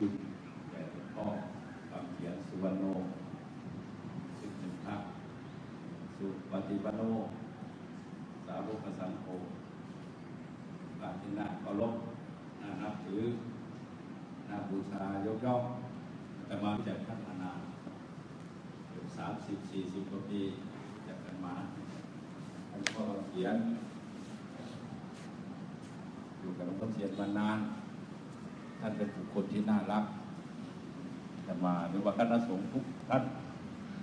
คุณแด่หลวงพ่อคำเขียนสุวรรณโนสิทธิภาพสุปฏิปันโน สาวกสังโฆปาทินาเคารพน่านับถือน่าบูชายกย่องแต่มาจากพัฒนาเกือบสามสิบสี่สิบกว่าปีจากกันมาหลวงพ่อเขียน อยู่กับหลวงพ่อเขียนมานาน ท่านเป็นบุคคลที่น่ารักแต่มาหรือว่าคณะสงฆ์ทุกท่าน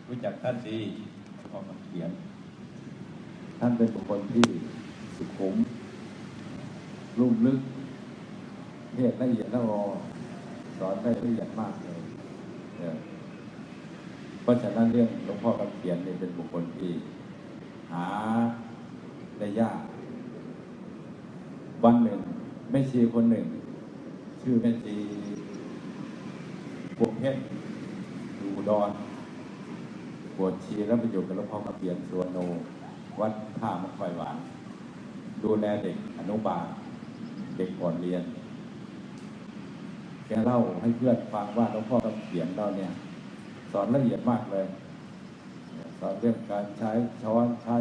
รู้จักท่านดีหลวงพ่อเขียน ท่านเป็นบุคคลที่สุขุมลุ่มลึกเทศละเอียดละออสอนได้ละเอียดมากเลยเพราะฉะนั้นเรื่องหลวงพ่อคำเขียนเนี่ยเป็นบุคคลที่ หาได้ยาก วันหนึ่งแม่ชีคนหนึ่ง ชื่อแม่ชีพวกเพชรอยู่อุดอนปวดชีแล้วไปอยู่กับหลวงพ่อคำเขียนสวนโน วัดท่ามะไฟหวาน ดูแลเด็กอนุบาล เด็กก่อนเรียน แกเล่าให้เพื่อนฟังว่าหลวงพ่อคำเขียนเราเนี่ย สอนละเอียดมากเลย สอนเรื่องการใช้ช้อนใช้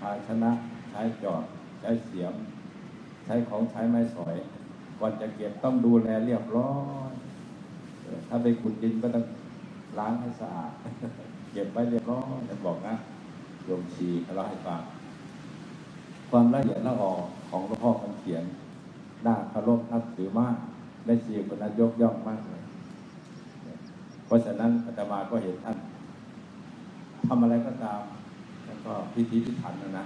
ภาชนะ ใช้จอบ ใช้เสียม ใช้ของใช้ไม้สอย ก่อนจะเก็บต้องดูแลเรียบร้อยถ้าไปขุดดินก็ต้องล้างให้สะอาด เก็บไว้เรียบร้อยจะบอกนะโยมชีเขาเล่าให้ฟังความละเอียดละออของหลวงพ่อคำเขียนน่าเคารพนับถือมาก ได้ชีคนนั้นยกย่องมากเลยเพราะฉะนั้นอาตมาก็เห็นท่านทำอะไรก็ตาม แล้วก็พิธีพิถันนะนะ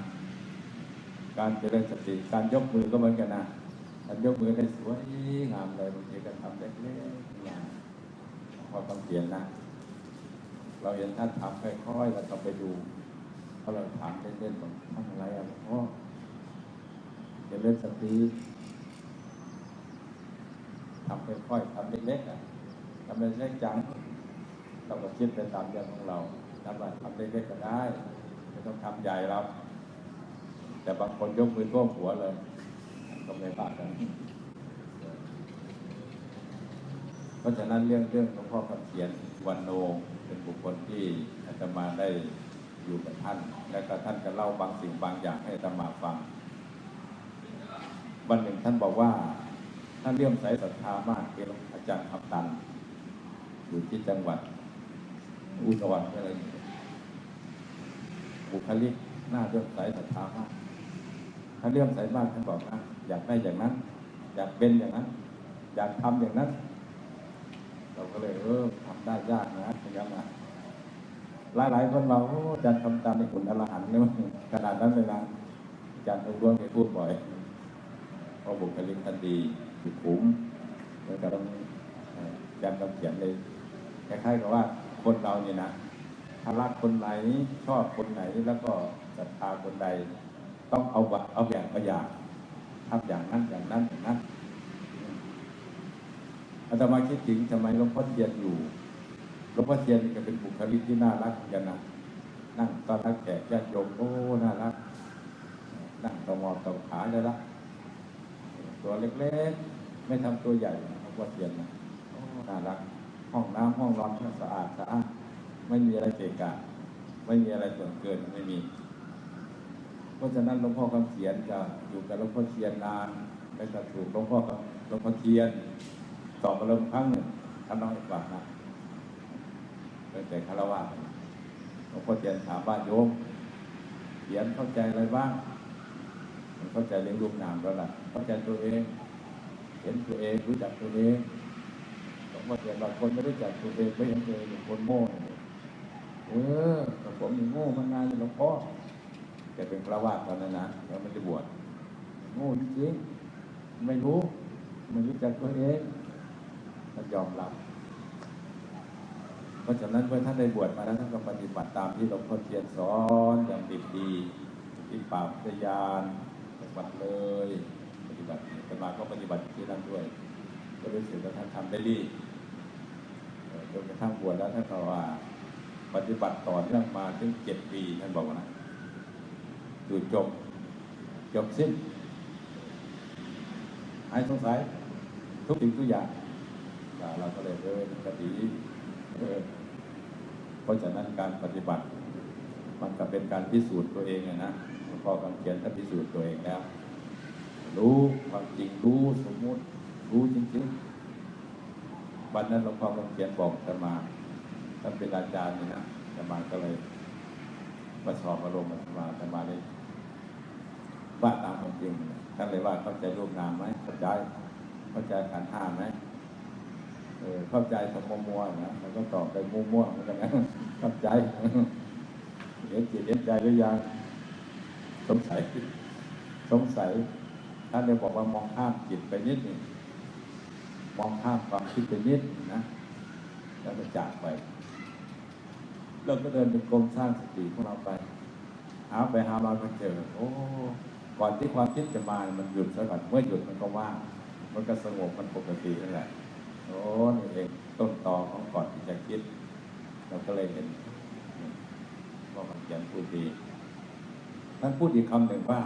การเจริญสติการยกมือก็เหมือนกันนะ การยกมือได้สวยงามเลยบางทีก็ทำเล็กๆงามพอต้องเขียนนะ เราเห็นท่านทำค่อยๆเราก็ไปดูเพราะเราถามเล่นๆบอกทำอะไรอะหลวงพ่อเจริญสติทำค่อยๆทำเล็กๆอะทำเล็กๆจังเราก็คิดไปตามเรื่องของเราทำว่าทำเล็กๆก็ได้ไม่ต้องทำใหญ่เราแต่บางคนยกมือท่วมหัวเลย ก็ไม่ว่ากัน เพราะฉะนั้นเรื่องเรื่องหลวงพ่อคำเขียนวันโนเป็นบุคคลที่อาตมาได้อยู่กับท่าน และก็ท่านก็เล่าบางสิ่งบางอย่างให้อาตมาฟัง วันหนึ่งท่านบอกว่าท่านเลื่อมใสศรัทธามากเป็นอาจารย์คำตัน อยู่ที่จังหวัด อุดรอะไรอย่างเงี้ยบุคลิกน่าเลื่อมใสศรัทธามาก ถ้าเลื่อมใสมากท่านบอกนะอยากได้อย่างนั้น อยากเป็นอย่างนั้น อยากทำอย่างนั้น เราก็เลยเออทำได้ยากนะอย่างนั้นะหลายหลายๆคนเราอาจารย์ทำตามในขุนอรหันต์เนี่ยมันขนาดนั้นเลยนะอาจารย์ทุกร่วงพูดบ่อยเพราะบุคลิกท่านดีสุขุมแล้วก็ต้องอาจารย์คำเขียนเลยคล้ายๆกับว่าคนเราเนี่ยนะถ้ารักคนไหนชอบคนไหนแล้วก็ศรัทธาคนใด ต้องเอาบะเอาอย่างตัวอย่างทำอย่างนั้นอย่างนั้นอย่างนั้นอาตมาคิดถึงทำไมหลวงพ่อเทียนอยู่หลวงพ่อเทียนก็เป็นบุคลิกที่น่ารักกันนะนั่งตอนรับแขกญาติโยมโอ้น่ารักนั่งตะมอตะขาเลยละตัวเล็กๆ ไม่ทำตัวใหญ่หลวงพ่อเทียนนะโอ้น่ารัก ห้องน้ำห้องนอนสะอาดสะอาดไม่มีอะไรเกะกะไม่มีอะไรส่วนเกินไม่มี ราะฉะนั้นหลวงพ่อคำเขียนจะอยู่กับหลวงพ่อเทียนนานแล้วก็ถูกหลวงพ่อหลวงพ่อเทียนสอบอารมณ์ครั้งหนึ่งท่านน้องให้ฟังนะตั้งแต่คารวะหลวงพ่อเทียนถามว่าโยมเขียนเข้าใจอะไรบ้างเข้าใจเรื่องรูปนามแล้วล่ะเข้าใจตัวเอง เห็นตัวเองรู้จักตัวเองหลวงพ่อเทียนบางคนไม่รู้จักตัวเองไม่เห็นตัวเองเป็นคนโง่เออแต่ผมยังโง่มานานหลวงพ่อ แกเป็นพระวาสตอนนั้นนะแล้วไม่ได้บวชโง่จริงไม่รู้ไม่รู้จักตัวเองท่านยอมรับ เพราะฉะนั้นเมื่อท่านได้บวชมาแล้วท่านก็ปฏิบัติตามที่หลวงพ่อเทียนสอนอย่างดีดีที่ป่าพทยานจังหวัดเลย ปฏิบัติสมาก็ปฏิบัติที่นั่นด้วย ก็รู้สึกว่าท่านทำได้ดีจนกระทั่งบวชแล้วท่านก็ว่า ปฏิบัติต่อเนื่องมาถึงเจ็ดปีท่านบอกว่านะ อยู่จบ จบสิ้นหายสงสัย ทุกสิ่งทุกอย่าง เราก็เลยเออมันก็ดีเออเพราะฉะนั้นการปฏิบัติ มันก็เป็นการพิสูจน์ตัวเองอะนะหลวงพ่อคำเขียนท่านพิสูจน์ตัวเองแล้ว รู้ความจริงรู้สมมุติ รู้จริงๆวันนั้นหลวงพ่อคำเขียนบอกอาตมาท่านเป็นอาจารย์นี่นะอาตมาก็เลยมาสอบอารมณ์อาตมาอาตมาเลย ว่าตามความจริงท่านเลยว่าเข้าใจรูปนามไหมเข้าใจเข้าใจขันห้าไหมเออเข้าใจสมมัวนะมันก็ตอบไปมั่วๆเหมือนกันนะเข้าใจเห็นจิตเห็นใจหรือยังสงสัยสงสัยท่านเลยบอกว่ามองข้ามจิตไปนิดนึงมองข้ามความคิดไปนิดหนึ่งนะแล้วก็จากไปเราก็เดินเป็นกรมสร้างสติของเราไป หาไปหามาก็เจอ โอ้ ก่อนที่ความคิดจะมามันหยุดซะก่อนเมื่อหยุดมันก็ว่างมันก็สงบมันปกตินั่นแหละโอ้นี่เองต้นตอของก่อนที่จะคิด เราก็เลยเห็นว่ามันเขียนพูดดีท่านพูดอีกคำหนึ่งว่า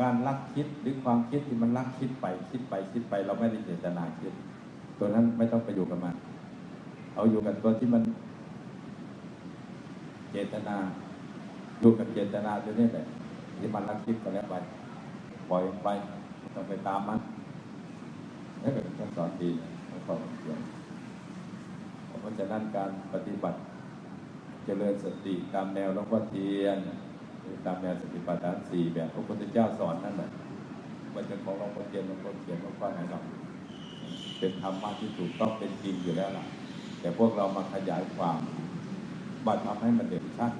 การลักคิดหรือความคิดที่มันลักคิดไปคิดไปคิดไป เราไม่ได้เจตนาคิด ตัวนั้นไม่ต้องไปอยู่กับมันเอาอยู่กับตัวที่มัน เจตนาอยู่กับเจตนาตัวนี้แหละ ที่มันรักคิดก็แล้วไปปล่อยไปต้องไปตามมันนี่เป็นการสอนดีของข้อเขียนเพราะฉะนั้นการปฏิบัติเจริญสติตามแนวหลวงพ่อเทียนหรือตามแนวสติปัฏฐานสี่แบบพระพุทธเจ้าสอนนั่นแหละมันเป็นของหลวงพ่อเทียนหลวงพ่อเขียนหลวงพ่อไหนหรอกเป็นธรรมะที่ถูกต้องเป็นจริงอยู่แล้วล่ะ แต่พวกเรามาขยายความมาทำให้มันเด่นชัด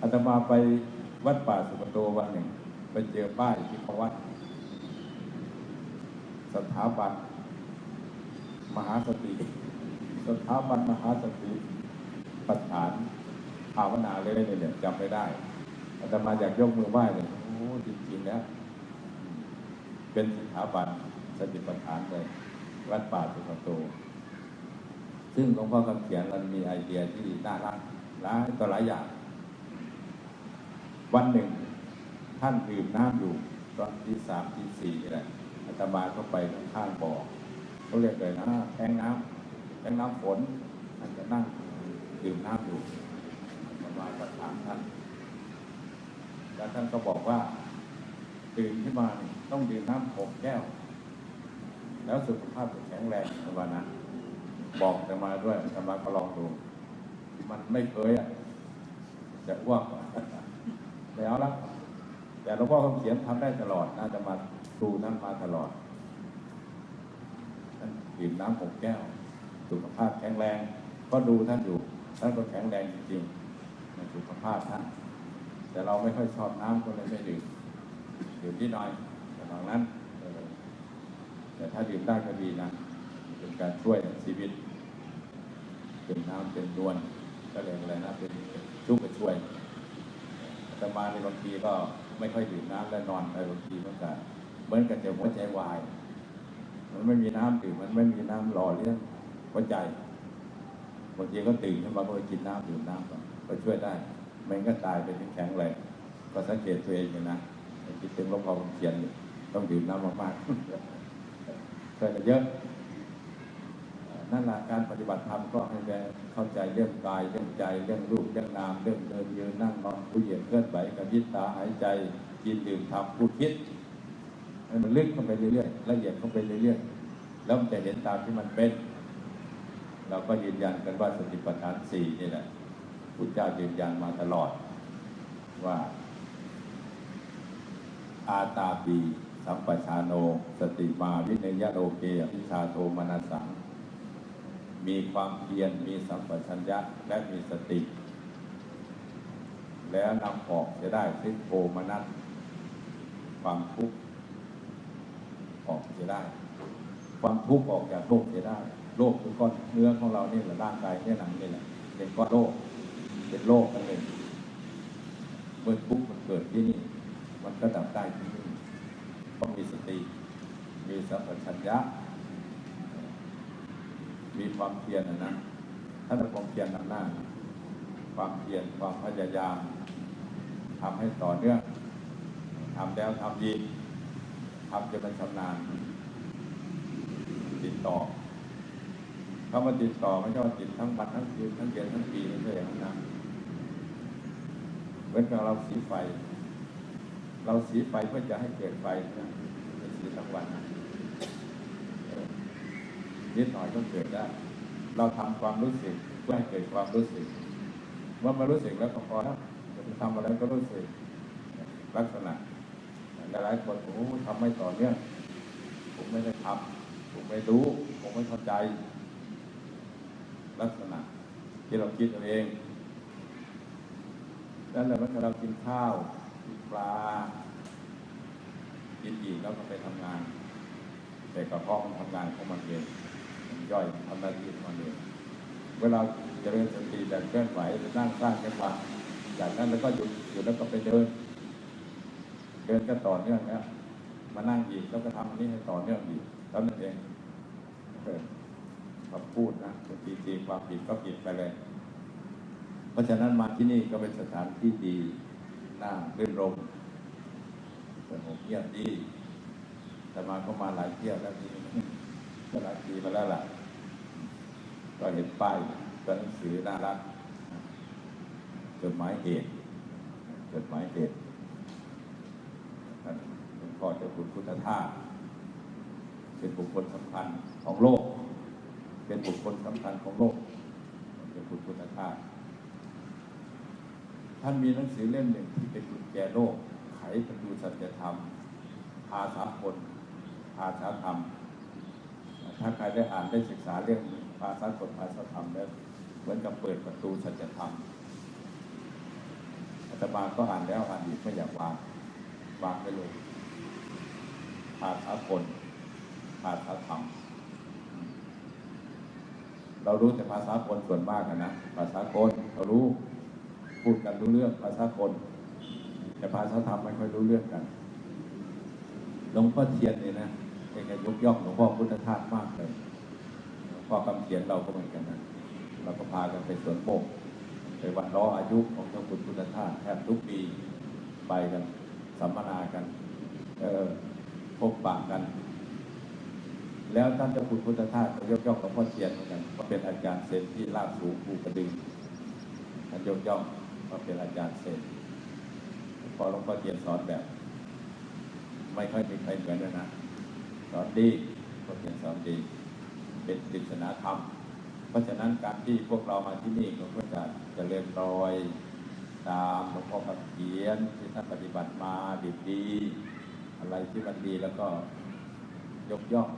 อาตมาไป วัดป่าสุกโตวันหนึ่ง ไปเจอป้ายที่เขาวัด สถาบันมหาสติ สถาบันมหาสติปัฏฐานภาวนาเลยเนี่ยเนี่ยจำไม่ได้อาตมาอยากยกมือไหว้เลยโอ้จริงๆแล้วเป็นสถาบันสติปัฏฐานเลยวัดป่าสุกโต ซึ่งหลวงพ่อคำเขียนมันมีไอเดียที่น่ารักหลายต่อหลายอย่าง วันหนึ่ง ท่านดื่มน้ำอยู่ตอนที่สามที่สี่นี่แหละอาตมาก็ไปข้างบ่อเขาเรียกเลยนะแทงน้ำแทงน้ำฝนท่านจะนั่งดื่มน้ำอยู่อาตมาก็ถามท่านแล้วท่านก็บอกว่าตื่นขึ้นมาต้องดื่มน้ำหกแก้ว แล้วสุขภาพจะแข็งแรงประมาณนั้นบอกอาตมาด้วยอาตมาก็ลองดู มันไม่เคยอะจะอ้วก ไม่เอาละแต่หลวงพ่อคำเขียนทำได้ตลอดน่าจะมาดูนั่นมาตลอดท่านดื่มน้ำหกแก้วสุขภาพแข็งแรง ก็ดูท่านอยู่ท่านก็แข็งแรงจริงๆในสุขภาพท่านแต่เราไม่ค่อยชอบน้ำก็เลยไม่ดื่มดื่มที่น้อยแต่หลังนั้นแต่ถ้าดื่มได้ก็ดีนะเป็นการช่วยชีวิต เป็นน้ำเป็นนวลก็เรียอะไรนะเป็นชุ่มกระช่วย อาตมาในบางทีก็ไม่ค่อยดื่มน้ำและนอนไปบางทีเหมันก็เหมือนกับจะหัวใจวาย มันไม่มีน้ำดื่มมันไม่มีน้ำหล่อเลี้ยงหัวใจบางทีก็ตื่นขึ้นมาก็ไปกินน้ำดื่มน้ำก่อนก็ช่วยได้มันก็ตายไปถึงแข็งแรงก็สังเกตตัวเองอยู่นะคิดถึงหลวงพ่อเขียนต้องดื่มน้ำมากๆช่วยกันเยอะ นั่นแหละการปฏิบัติธรรมก็ให้แกเข้าใจเรื่องกายเรื่องใจเรื่องรูปเรื่องนามเรื่องเดินยืนนั่งนอนผู้เหยียดเคลื่อนไหวกับยิตตาหายใจกินดื่มทำพูดคิดให้มันลึกเข้าไปเรื่อยๆละเอียดเข้าไปเรื่อยๆแล้วมันจะเห็นตามที่มันเป็น เราก็ยืนยันกันว่าสติปัฏฐานสี่นี่แหละพุทธเจ้ายืนยันมาตลอด ว่า อาตาปีสัมปชาโน สติมาวิเนยโลเกอภิชาโทมนัสสั มีความเพียรมีสัมปชัญญะและมีสติ แล้วนำออกจะได้ซึ่งโทมนัสความทุกข์ออกจะได้ ความทุกข์ออกจากโลกจะได้ โลกคือก้อนเนื้อของเราเนี่ยแหละร่างกายเนี่ยหนังเนี่ยแหละเป็นก้อนโลกเป็นโลกกันเลยเมื่อทุกข์มันเกิดที่นี่ มันก็ดับได้ที่นี่ต้องมีสติ มีสัมปชัญญะ มีความเพียรนะนะถ้าเราความเพียรนำหน้า ความเพียรความพยายามทำให้ต่อเนื่องทำแล้วทำอีกทำจนมันชำนาญ ติดต่อเขามาติดต่อไม่ใช่ว่าติดทั้งวันทั้งคืนทั้งเดือนทั้งปีไม่ใช่อย่างนั้นนะเหมือนกับเราสีไฟ เราสีไฟเพื่อจะให้เกิดไฟนะสีทั้งวันนะ นิดหน่อยก็เกิดได้ เราทำความรู้สึกเพื่อให้เกิดความรู้สึกเมื่อมารู้สึกแล้วก็พอแล้วจะทำอะไรก็รู้สึกลักษณะหลายๆคนโอ้ทำไม่ต่อเนื่องผมไม่ได้ทำผมไม่รู้ ผมไม่เข้าใจ ลักษณะ ที่เราคิดเอาเองนั่นแหละเมื่อเรากินข้าวกินปลากินอีกแล้วก็ไปทำงาน แต่กระเพาะมันทำงานของมันเองมัน ย่อยทำหน้าที่มันเองเวลาเจริญสติแบบเคลื่อนไหวนั่งสร้างจังหวะจากนั้นแล้วก็หยุดหยุดแล้วก็ไปเดิน เดินก็ต่อเนื่องแล้วมานั่งอีกแล้วก็ทำอันนี้ให้ต่อเนื่องอีกเท่านั้นเองเออคำพูดนะบางทีตีความผิดก็ผิดไปเลย เพราะฉะนั้นมาที่นี่ก็เป็นสถานที่ดีน่ารื่นรมสงบเงียบดีแต่มาก็มาหลายเที่ยวแล้วทีนี้ก็หลายปีมาแล้วล่ะ ก็เห็นป้ายตัวหนังสือน่ารักจดหมายเหตุจดหมายเหตุท่านหลวงพ่อเจ้าคุณพุทธทาสเป็นบุคคลสำคัญของโลก เป็นบุคคลสำคัญของโลกเป็นบุคคลพุทธทาสท่านมีหนังสือเล่มหนึ่งที่เป็นกุญแจโลก ไขประตูสัจธรรมภาษาคนภาษาธรรม ถ้าใครได้อ่านได้ศึกษาเรื่อง ภาษากฎภาษาธรรมแล้วเหมือนกับเปิดประตูสัจธรรมอาตมาก็อ่านแล้วอ่านอีกไม่อยากวางวางไปเลยภาษาคนภาษาธรรมเรารู้แต่ภาษาคนส่วนมากนะภาษาคนเรารู้พูดกันรู้เรื่องภาษาคน แต่ภาษาธรรมไม่ค่อยรู้เรื่องกันหลวงพ่อเทียนเนี่ยนะเป็นไงยกย่องหลวงพ่อพุทธทาสมากเลย พ่อคำเขียนเราก็เหมือนกันนะเราก็พากันไปสวนโมกไปวันล้ออายุของเจ้าคุณพุทธทาสแทบทุกปีไปกันสัมมนากัน เออพบปะกัน แล้วท่านเจ้าคุณพุทธทาสก็ยกย่องหลวงพ่อเทียนเหมือนกันว่าเป็นอาจารย์เซนที่ลาบสูงภูกระดึงท่านยกย่องว่าเป็นอาจารย์เซนพอหลวงพ่อเทียนสอนแบบ ไม่ค่อยมีใครเหมือนเลยนะสอนดีหลวงพ่อเทียนสอนดี เป็นปริศนาธรรม เพราะฉะนั้นการที่พวกเรามาที่นี่ก็เพื่อจะจะเรียนรอย ตามหลวงพ่อคำเขียนที่ท่านปฏิบัติมาดีดีอะไรที่มันดีแล้วก็ยกย่อง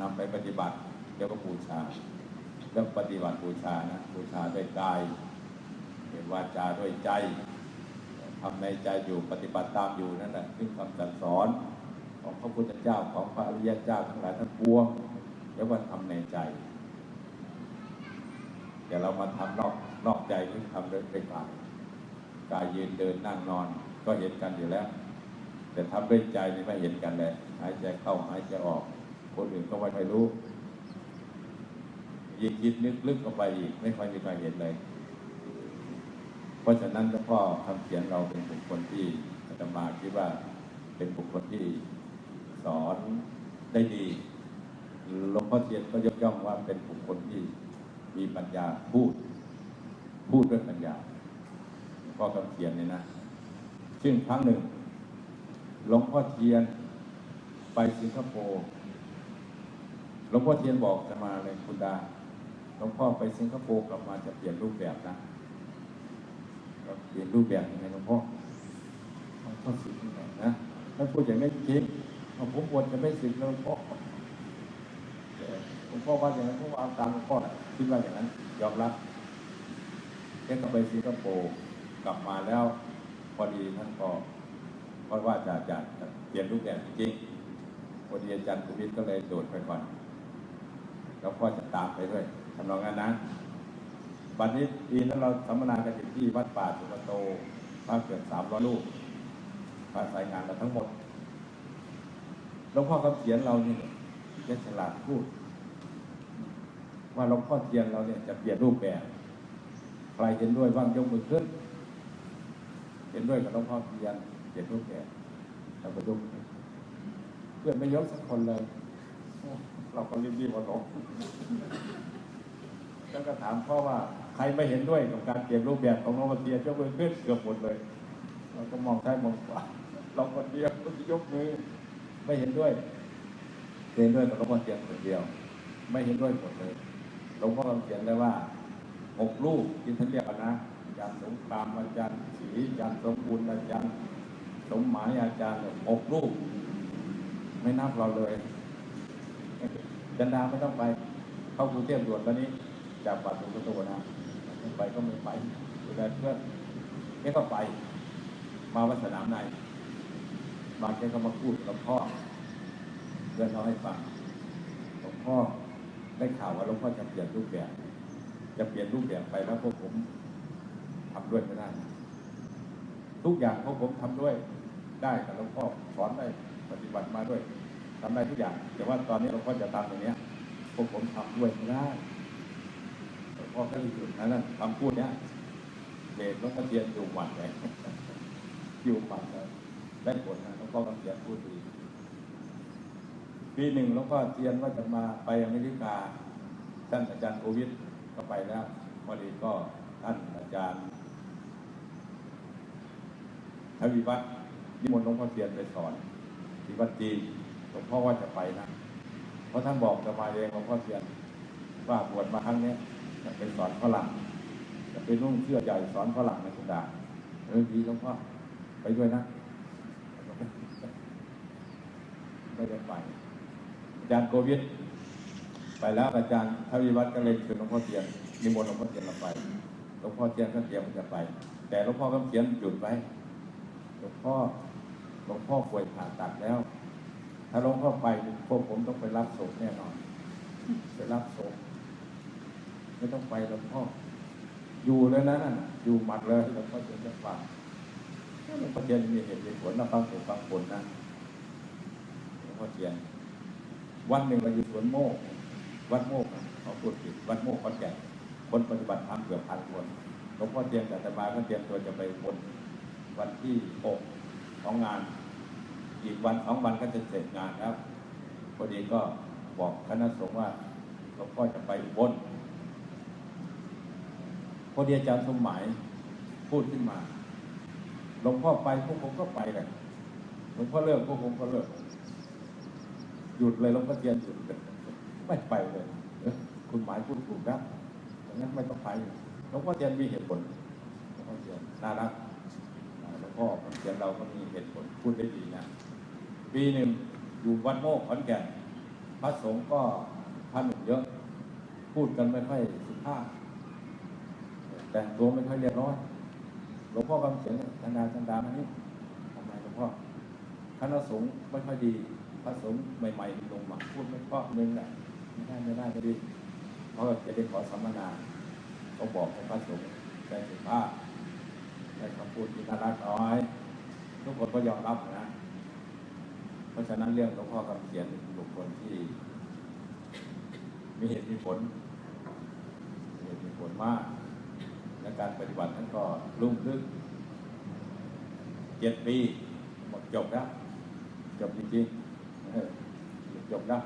นำไปปฏิบัติเดี๋ยวก็บูชาแล้วปฏิบัติบูชานะบูชาด้วยกายด้วยวาจาด้วยใจทำในใจอยู่ปฏิบัติตามอยู่นั่นแหละซึ่งคำสั่งสอนของพระพุทธเจ้าของพระอริยเจ้าทั้งหลายทั้งปวง รียกว่าทำในใจ แต่เรามาทำนอกนอกใจหรือทำด้วยไปกายกายยืนเดินนั่งนอน ก็เห็นกันอยู่แล้ว แต่ทำด้วยใจนี่ไม่เห็นกันเลยหายใจเข้าหายใจออก คนอื่นก็ไม่ค่อยรู้ยิ่งคิดนึกลึกเข้าไปอีก ไม่ค่อยมีใครเห็นเลย เพราะฉะนั้นหลวงพ่อคำเขียนเราเป็นบุคคลที่อาตมาคิดว่าเป็นบุคคลที่สอนได้ดี หลวงพ่อเทียนก็ยกย่องว่าเป็นบุคคลที่มีปัญญาพูด พูดด้วยปัญญาหลวงพ่อคำเขียนเนี่ยนะ ซึ่งครั้งหนึ่งหลวงพ่อเทียนไปสิงคโปร์หลวงพ่อเทียนบอกจะมาเลยคุณดาหลวงพ่อไปสิงคโปร์กลับมาจะเปลี่ยนรูปแบบนะเปลี่ยนรูปแบบยังไงหลวงพ่อหลวงพ่อสึกยังไงนะถ้าพูดอย่างนี้จริงผมบวชจะไม่สึกแล้วหลวงพ่อ หลวงพ่อว่าอย่างนั้นผมเอาตามหลวงพ่อน่ะคิดว่าอย่างนั้น ยอมรับแค่ก็ไปสิงคโปร์กลับมาแล้วพอดีท่านก็เพราะว่าจะจะจะเปลี่ยนรูปแบบจริงๆพอดีอาจารย์สุวิทย์ก็เลยโดดไปก่อน แล้วก็จะตามไปด้วยทำนองนั้นนะวันนี้ปีนั้นเราสัมมนากันอยู่ที่วัดป่าสุกโตพระเกิดสามร้อยลูกพระสายงานเราทั้งหมดหลวงพ่อคำเขียนเรานี่จะฉลาดพูด ว่าหลวงพ่อเทียนเราเนี่ยจะเปลี่ยนรูปแบบ ใครเห็นด้วยบ้างยกมือขึ้น เห็นด้วยกับหลวงพ่อเทียนเปลี่ยนรูปแบบเราไปยกมือเพื่อนไม่ยกสักคนเลย เราก็รีบๆมาลงแล้วก็ถามพ่อว่าใครไม่เห็นด้วยกับการเปลี่ยนรูปแบบของหลวงพ่อเทียนยกมือขึ้นเกือบหมดเลย เราก็มองซ้ายมองขวาเราคนเดียวก็ยกมือไม่เห็นด้วยเห็นด้วยกับหลวงพ่อเทียนคนเดียว ไม่เห็นด้วยหมดเลย หลวงพ่อเขียนเลยว่าหกรูปที่ท่านเรียกนะอาจารย์สงครามอาจารย์ศรีอาจารย์สมบูรณ์อาจารย์สมหมายอาจารย์หกรูปไม่นับเราเลยจันดาไม่ต้องไป เข้ากรุงเทพด่วนตอนนี้ จากปัดสุกตัวนะไม่ไปก็ไม่ไปดูแลเพื่อนแกก็ไป มาวัดสนามในมาแกก็มาพูดกับพ่อเพื่อนเราให้ฟังหลวงพ่อ ได้ข่าวว่าหลวงพ่อจะเปลี่ยนรูปแบบ จะเปลี่ยนรูปแบบไปแล้วพวกผมทำด้วยไม่ได้ ทุกอย่างพวกผมทำด้วยได้แต่หลวงพ่อสอนได้ปฏิบัติมาด้วยทำได้ทุกอย่าง แต่ว่าตอนนี้หลวงพ่อจะตามตรงนี้ยพวกผมทำด้วยไม่ได้หลวงพ่อก็เลยหยุดนะนั่นคำพูดเนี้ยเดชหลวงพ่อเทียนอยู่หมัดเลยอยู่หมัดเลยได้ผลนะหลวงพ่อก็เทียนพูดดี ปีหนึ่งหลวงพ่อเทียนว่าจะมาไปอเมริกา ท่านอาจารย์โควิดก็ไปแล้วพอดีก็ท่านอาจารย์ทวีวัฒน์นิมนต์หลวงพ่อเทียนไปสอนที่วัดจีนหลวงพ่อว่าจะไปนะ เพราะท่านบอกจะมาเองหลวงพ่อเทียนว่าบวชมาครั้งนี้จะไปสอนฝรั่งจะไปนุ่งเสื้อใหญ่สอนฝรั่งในสุดาเออดีหลวงพ่อไปด้วยนะไม่ได้ไป จารย์โควิดไปแล้วอาจารย์ทวีวัฒน์ก็เลยเชิญหลวงพ่อเทียนนิมนต์หลวงพ่อเทียนเราไปหลวงพ่อเทียนก็เตรียมจะไป แต่หลวงพ่อก็เขียนหยุดไว้หลวงพ่อหลวงพ่อป่วยผ่าตัดแล้ว ถ้าหลวงพ่อไปพวกผมต้องไปรับศพแน่นอน ไปรับศพไม่ต้องไปหลวงพ่อ อยู่เลยนะนั่นอยู่หมัดเลยหลวงพ่อเทียนจะฟังหลวงพ่อเทียนมีเหตุมีผลนะฟังเหตุฟังผลนะหลวงพ่อเทียน วันหนึ่งเราอยู่สวนโมก วัดโมกเขาพูดผิดวัดโมกขอนแก่คนปฏิบัติธรรมเกือบพันคนหลวงพ่อเตรียมแต่จะมาก็เตรียมตัวจะไปบนวันที่หกของงาน อีกวันสองวันก็จะเสร็จงานแล้วพอดีก็บอกคณะสงฆ์ว่าหลวงพ่อจะไปบนพอดีอาจารย์สมหมายพูดขึ้นมาหลวงพ่อไปพวกผมก็ไปเลยหลวงพ่อเลิกพวกผมก็เลิก หยุดเลยหลวงพ่อเทียนหยุดเลยไม่ไปเลยเอ้ยคุณหมายพูดถูกนะดังนั้นไม่ต้องไปหลวงพ่อเทียนมีเหตุผลหลวงพ่อเทียนน่ารักหลวงพ่อเทียนเราก็มีเหตุผลพูดได้ดีนะปีหนึ่งอยู่วัดโมกขอนแก่นพระสงฆ์ก็ท่านหนึ่งเยอะ พูดกันไม่ค่อยสุภาพแต่งตัวไม่ค่อยเรียบร้อยหลวงพ่อกำเขียนธนาจันดามานี่ทำไมหลวงพ่อคณะสงฆ์ไม่ค่อยดี พระสงฆ์ใหม่ๆลงมาพูดไม่เพราะนึงแหละไม่ได้ไม่ได้ก็ดีเพราะจะได้ขอสัมมนาเขาบอกให้พระสงฆ์ได้สุภาพได้คำพูดที่น่ารักน้อย ทุกคนก็ยอมรับนะ เพราะฉะนั้นเรื่องหลวงพ่อคำเขียนเป็นบุคคลที่ มีเหตุมีผลมีเหตุมีผลมาก และการปฏิบัตินั้นก็รุ่งเรืองเจ็ดปีหมดจบแล้วจบจริงๆ จบแล้ว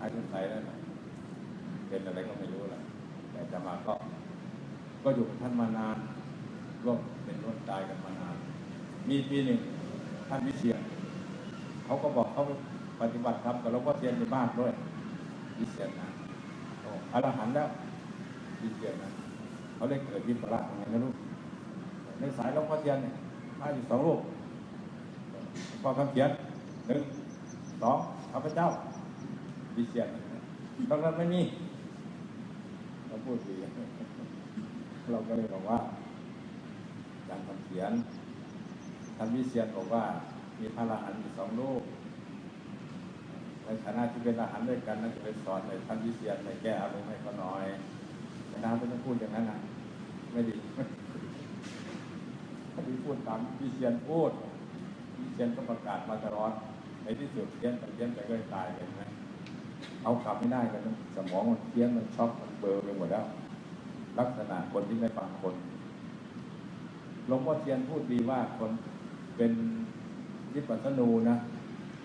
อายุไทยแล้วนะเป็นอะไรก็ไม่รู้แหละแต่จะมาก็ ก็อยู่กับท่านมานานร่วมเป็นร่วมตายกันมานาน มีปีหนึ่งท่านวิเชียรเขาก็บอกเขาปฏิบัติธรรมกับหลวงพ่อเทียนในบ้านด้วยวิเชียรนะอรหันต์แล้ววิเชียรนะเขาได้เกิดวิปลาสยังไงนะลูกในสายหลวงพ่อเทียนเนี่ยมาอยู่สองลูกก็คำเขียนหนึ่ง สองข้าพเจ้าวิเชียนตรงนั้นไม่มีเราพูดดีเราก็เลยบอกว่าการคำเขียนท่านวิเชียนบอกว่า มีพระอรหันต์สองลูกในฐานะที่เป็นอรหันต์ด้วยกันนั่นจะไปสอนในท่านวิเชียนในแก้อารมณ์ให้เขาหน่อยแต่น้ำไม่ต้องพูดอย่างนั้นนะไม่ดีถ้าดีพูดตามวิเชียนพูดวิเชียนก็ประกาศมาตลอด ในที่สุดเพี้ยนไปเพี้ยนไปก็ตายเลยนะเอากลับไม่ได้กันสมองมันเพี้ยนมันช็อกมันเบลอไปหมดแล้ว ลักษณะคนที่ไม่ฟังคนหลวงพ่อเทียนพูดดีว่าคนเป็นวิปัสสนูนะ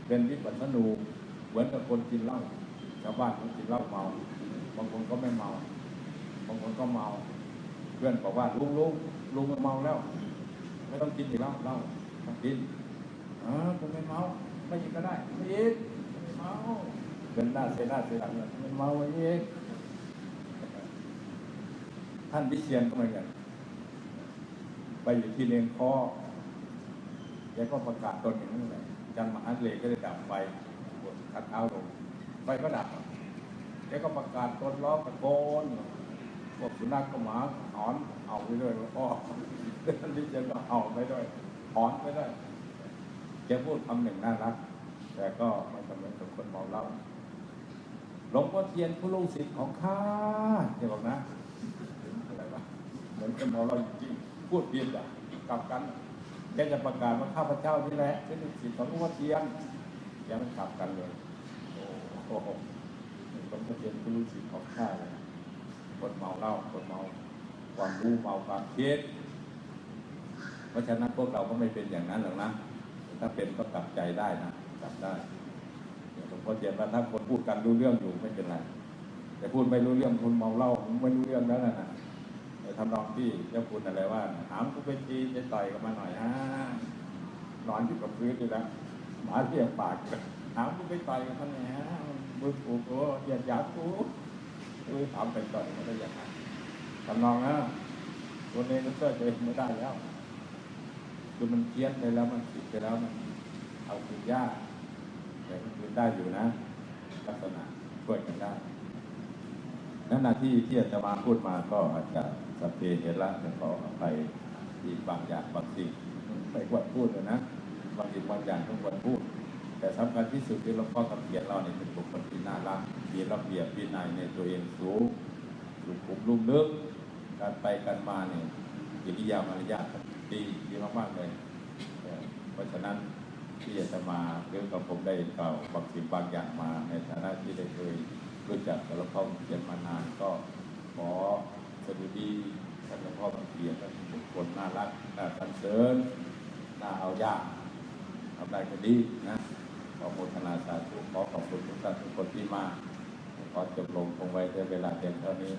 เป็นวิปัสสนูเหมือนกับคนกินเหล้าชาวบ้านเขากินเหล้าเมา บางคนก็ไม่เมา บางคนก็เมา เพื่อนบอกว่าลุงลุงลุงเมาแล้ว ไม่ต้องกินอีกแล้วเหล้าต้องกินเออผมไม่เมา ไม่กินก็ได้ไม่อีกเมาเดินหน้าเสียหน้าเสียหลังเลยไม่เมาไม่อีกท่านวิเชียนก็เหมือนกันไปอยู่ที่เลนคอแกก็ประกาศตนอย่างนั้นแหละจันมหาเลก็ได้ดับไฟหัดเอาลงไฟก็ดับแกก็ประกาศตนร้องตะโกนพวกสุนัขก็หมาหอนเอาไปด้วยแล้วก็ท่านวิเชียนก็เอาไปด้วยหอนไปด้วย แกพูดคำหนึ่งน่ารัก แต่ก็ไม่จำเป็นกับคนเมาเหล้าหลวงพ่อเทียนผู้ลูกศิษย์ของข้าแกบอกนะอะไรวะเหมือนคนเมาเราจริงพูดเพียงแต่กลับกันแกจะประกาศว่าข้าพเจ้านี่แหละเป็นลูกศิษย์ของหลวงพ่อเทียนแกมันกลับกันเลยโอ้โหหลวงพ่อเทียนเป็นลูกศิษย์ของข้าเลยคนเมาเหล้าคนเมาความรู้เมาความคิดเพราะฉะนั้นพวกเราก็ไม่เป็นอย่างนั้นหรอกนะ ถ้าเป็นก็กลับใจได้นะกลับได้หลวงพ่อเทียนว่าถ้าคนพูดกันรู้เรื่องอยู่ไม่เป็นไรแต่พูดไม่รู้เรื่องคนเมาเหล้าไม่รู้เรื่องแล้วนะนะแต่ทำนองที่เจ้าคุณอะไรว่าถามกูไปทีจะต่อยกันมาหน่อยฮะนอนอยู่กับพื้นอยู่แล้วหมาเรียกปากถามกูไปต่อยกันมาหน่อยฮะมือกูกูเหยียดหยาบกูเลยถามไปต่อยมันได้ยังไงทำนองนะตัวเองก็เชื่อไม่ได้แล้ว คือมันเพี้ยนไปแล้วมันผิดไปแล้วมันเอาคืนยากแต่มันคืนได้อยู่นะ ลักษณะช่วยกันได้นั่นนาที่ที่อาจจะมาพูดมาก็อาจจะสพเพเหระแต่ขออภัยบางอย่างบางสิ่งไม่ควรพูดเลยนะบางสิ่งบางอย่างต้องควรพูด แต่สำคัญที่สุดคือหลวงพ่อคำเขียนเราเนี่ยเป็นบุคคลที่น่ารักมีระเบียบวินัยในตัวเองสูงสุขุมลุ่มลึกการไปกันมาเนี่ยกิริยามารยาท ดีดีมากๆเลยเพราะฉะนั้นที่อาจจะมาเรื่องกับผมได้กล่าวบางสิ่งบางอย่างมาในฐานะที่ได้เคยรู้จักกับหลวงพ่อเขียนมานานก็ขอสวัสดีท่านหลวงพ่อเขียนท่านบุคคลน่ารักน่าสรรเสริญน่าเอายากทำได้ก็ดีนะขอโมทนาสาธุขอขอบคุณทุกท่านทุกคนที่มาขอจบลงคงไว้ด้วยเวลาเพียงเท่านี้